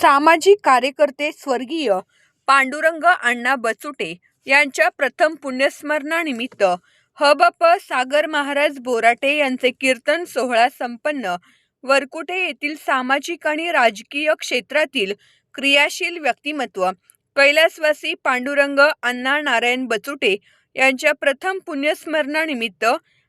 सामाजिक कार्यकर्ते स्वर्गीय पांडुरंग अण्णा बचुटे यांच्या प्रथम पुण्यस्मरणानिमित्त हबप सागर महाराज बोराटे यांचे कीर्तन सोहळा संपन्न. वरकुटे येथील सामाजिक आणि राजकीय क्षेत्रातील क्रियाशील व्यक्तिमत्व कैलासवासी पांडुरंग अण्णा नारायण बचुटे यांच्या प्रथम पुण्यस्मरणानिमित्त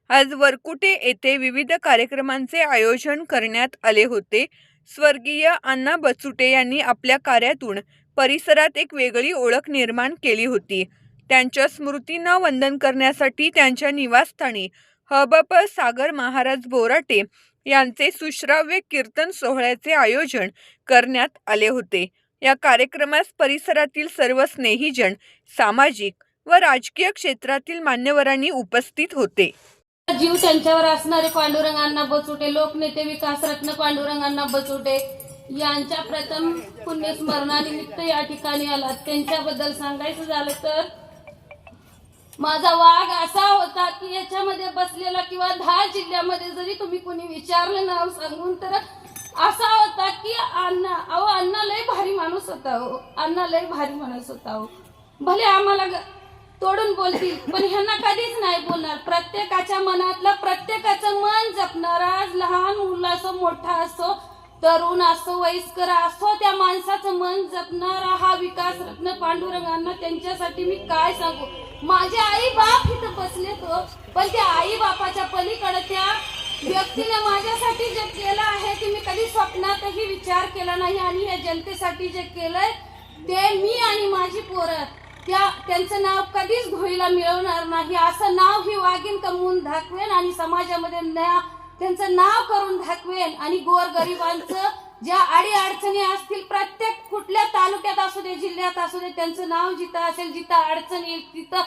आज वरकुटे येथे विविध कार्यक्रमांचे आयोजन करण्यात आले होते. स्वर्गीय अण्णा बचुटे यांनी आपल्या कार्यातून परिसरात एक वेगळी ओळख निर्माण केली होती. त्यांच्या स्मृतींना वंदन करण्यासाठी त्यांच्या निवासस्थानी हबप सागर महाराज बोराटे यांचे सुश्राव्य कीर्तन सोहळ्याचे आयोजन करण्यात आले होते. या कार्यक्रमास परिसरातील सर्व स्नेहीजन सामाजिक व राजकीय क्षेत्रातील मान्यवरांनी उपस्थित होते. जीव त्यांच्यावर असणारे पांडुरंगांना बचुटे लोकनेते विकासरत्न पांडुरंगांना बचुटे यांच्या प्रथम पुण्यस्मरणानिमित्त या ठिकाणी आला त्यांच्याबद्दल सांगायचं झालं तर माझा वाघ असा होता की याच्यामध्ये बसलेला किंवा दहा जिल्ह्यामध्ये जरी तुम्ही कुणी विचारलं नाव सांगून तर असा होता की अण्णा अहो अण्णा लय भारी माणूस होता हो. अण्णा लय भारी माणूस होता हो. भले आम्हाला तोडून बोलतील. पण ह्यांना कधीच नाही बोलणार. प्रत्येकाच्या मनातलं प्रत्येकाचं मन जपणार आज लहान मुलं असो मोठा असो तरुण असो वयस्कर असो त्या माणसाचं मन जपणारा हा विकास रत्न पांडुरंगांना त्यांच्यासाठी मी काय सांगू? माझे आई बाप इथं बसले तो पण त्या आई बापाच्या पलीकडे त्या व्यक्तीने माझ्यासाठी जे केलं आहे ते मी कधी स्वप्नातही विचार केला नाही. आणि या जनतेसाठी जे केलंय ते मी आणि माझी पोरं त्या त्यांचं नाव कधीच घोळीला मिळवणार नाही. असं नाव ही वागीन कमवून दाखवेन आणि समाजामध्ये न्या- त्यांचं नाव करून दाखवेन आणि गोरगरिबांचं ज्या आडी अडचणी असतील प्रत्येक कुठल्या तालुक्यात असू दे जिल्ह्यात असू दे त्यांचं नाव जिथं असेल जिथं अडचण येईल तिथं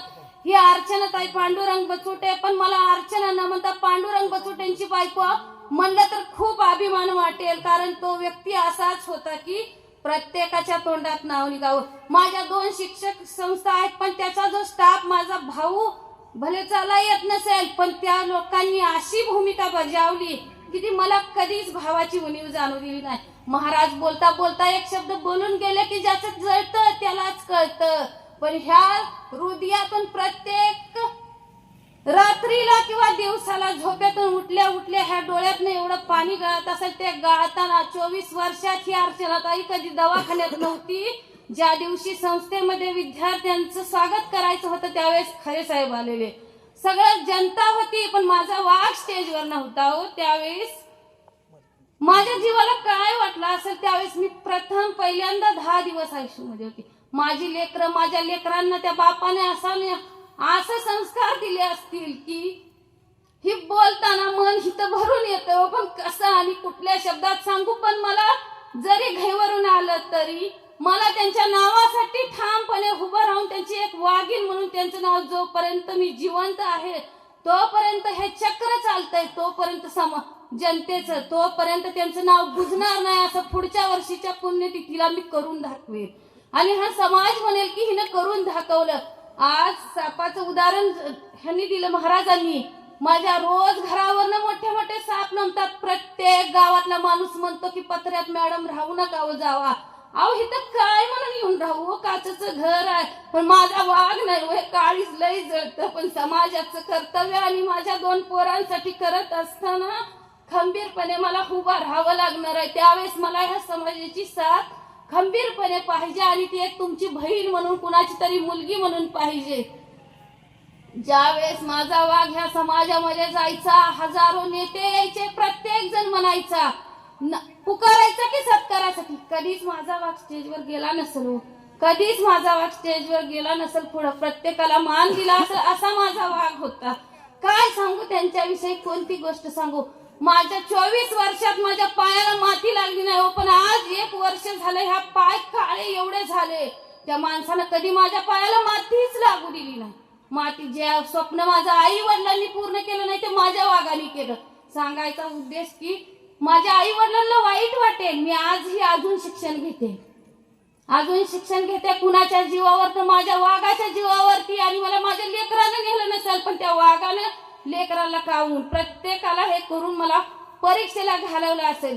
ही अर्चना ताई पांडुरंग बचुटे. पण मला अर्चना न म्हणता पांडुरंग बचुटेंची बायको म्हणलं तर खूप अभिमान वाटेल कारण तो व्यक्ती असाच होता की प्रत्येकाच्या तोंडात नाव निघावं. माझ्या दोन शिक्षक संस्था आहेत पण त्याचा जो स्टाफ माझा भाऊ भले चाला येत नसेल पण त्या लोकांनी अशी भूमिका बजावली की ती मला कधीच भावाची उणीव जाणू दिली नाही. महाराज बोलता बोलता एक शब्द बोलून गेले की ज्याचं जळतं त्यालाच कळतं. पण ह्या हृदयातून प्रत्येक रात्रीला किंवा दिवसाला झोपेतून उठल्या उठल्या ह्या डोळ्यातनं एवढं पाणी गळत असेल ते गाळताना चोवीस वर्षात ही अर्चनाताई कधी दवाखान्यात नव्हती. ज्या दिवशी संस्थेमध्ये विद्यार्थ्यांचं स्वागत करायचं होतं त्यावेळेस खरे साहेब आलेले. सगळं जनता होती पण माझा वाघ स्टेजवर नव्हता हो. त्यावेळेस माझ्या जीवाला काय वाटलं असेल त्यावेळेस मी प्रथम पहिल्यांदा दहा दिवस आयुष्यामध्ये होती. माझी लेकरं माझ्या लेकरांना त्या बापाने असा असं संस्कार दिले असतील की ही बोलताना मन हिथं भरून येतं. हो, पण कसं आणि कुठल्या शब्दात सांगू? पण मला जरी घैवरून आलं तरी मला त्यांच्या नावासाठी ठामपणे उभं राहून त्यांची एक वाघीण म्हणून त्यांचं नाव जोपर्यंत मी जिवंत आहे तोपर्यंत हे चक्र चालतंय. तोपर्यंत सम जनतेचं तोपर्यंत त्यांचं नाव बुजणार नाही असं पुढच्या वर्षीच्या पुण्यतिथीला मी करून दाखवेन. आणि हा समाज म्हणेल की हिनं करून दाखवलं. आज सापाचं उदाहरण ह्यांनी दिलं महाराजांनी. माझ्या रोज घरावरनं मोठे मोठे साप नमतात. प्रत्येक गावातला माणूस म्हणतो की पत्र्यात मॅडम राहू नका हो जावा. अहो इथं काय म्हणून येऊन राहू हो? काचच घर आहे. पण माझा वाघ नाही हो, हे काळीच लय जळतं. पण समाजाचं कर्तव्य आणि माझ्या दोन पोरांसाठी करत असताना खंबीरपणे मला उभा राहावं लागणार आहे. त्यावेळेस मला ह्या समाजाची साथ खंबीरपणे पाहिजे आणि ती एक तुमची बहीण म्हणून कुणाची तरी मुलगी म्हणून पाहिजे. ज्यावेळेस माझा वाघ ह्या समाजामध्ये जायचा हजारो नेते यायचे प्रत्येक जण म्हणायचा न- पुकारायचा की सत्कारासाठी? कधीच माझा वाघ स्टेजवर गेला नसेल हो. कधीच माझा वाघ स्टेजवर गेला नसेल पुढं. प्रत्येकाला मान दिला असेल असा माझा वाघ होता. काय सांगू त्यांच्याविषयी? कोणती गोष्ट सांगू? माझ्या चोवीस वर्षात माझ्या पायाला माती लागली नाही हो पण आज एक वर्ष झालं ह्या पाय काळे एवढे झाले. त्या माणसानं कधी माझ्या पायाला मातीच लागू दिली नाही. माती जे स्वप्न माझ्या आई वडिलांनी पूर्ण केलं नाही ते माझ्या वाघाने केलं. सांगायचा उद्देश की माझ्या आई वडिलांना वाईट वाटेल मी आजही अजून शिक्षण घेते. अजून शिक्षण घेते कुणाच्या जीवावर तर माझ्या वाघाच्या जीवावरती आणि मला माझ्या लेकरानं नेलं नसेल पण त्या वाघानं लेकराला कावून प्रत्येकाला हे करून मला परीक्षेला घालवलं असेल.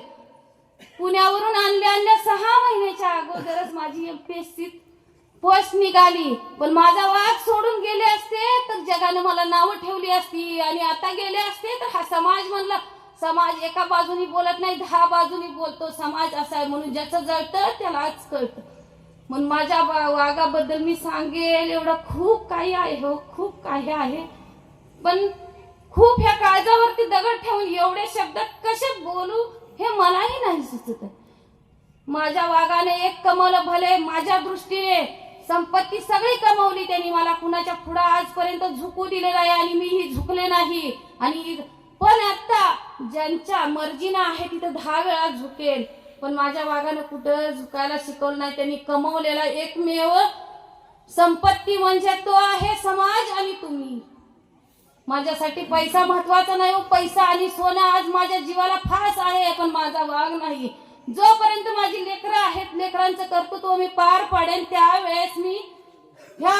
पुण्यावरून आणल्या आणल्या सहा महिन्याच्या अगोदरच माझी एमपीएससी पोस्ट निघाली. पण माझा वाघ सोडून गेले असते तर जगाने मला नावं ठेवली असती आणि आता गेले असते तर हा समाज म्हणला समाज एका बाजूनी बोलत नाही दहा बाजूनी बोलतो. समाज असा आहे म्हणून ज्याचं जळतं त्यालाच कळतं. म्हणून माझ्या वा- वाघाबद्दल मी सांगेल एवढं खूप काही आहे हो खूप काही आहे. पण खूप ह्या काळजावरती दगड ठेवून एवढे शब्द कसे बोलू हे मलाही नाही सुचत माझ्या वागाने एक कमवलं भले माझ्या दृष्टीने संपत्ती सगळी कमवली त्यांनी मला कुणाच्या पुढं आजपर्यंत झुकू दिलेलं आहे आणि मीही झुकले नाही. आणि पण आता ज्यांच्या मर्जीनं आहे तिथं दहा वेळा झुकेल पण माझ्या वाघानं कुठं झुकायला शिकवलं नाही त्यांनी कमवलेला एकमेव संपत्ती म्हणजे तो आहे समाज आणि तुम्ही. माझ्यासाठी पैसा महत्त्वाचा नाही हो. पैसा आणि सोनं आज माझ्या जीवाला फास आहे पण माझा वाघ नाही. जोपर्यंत माझी लेकरं आहेत लेकरांचं कर्तृत्व मी पार पाडेन त्यावेळेस मी ह्या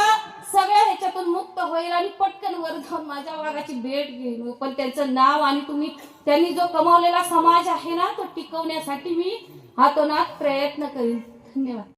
सगळ्या ह्याच्यातून मुक्त होईल आणि पटकन वर जाऊन माझ्या वाघाची भेट घेईल हो. पण त्यांचं नाव आणि तुम्ही त्यांनी जो कमावलेला समाज आहे ना तो टिकवण्यासाठी मी हातोनात प्रयत्न करीन. धन्यवाद.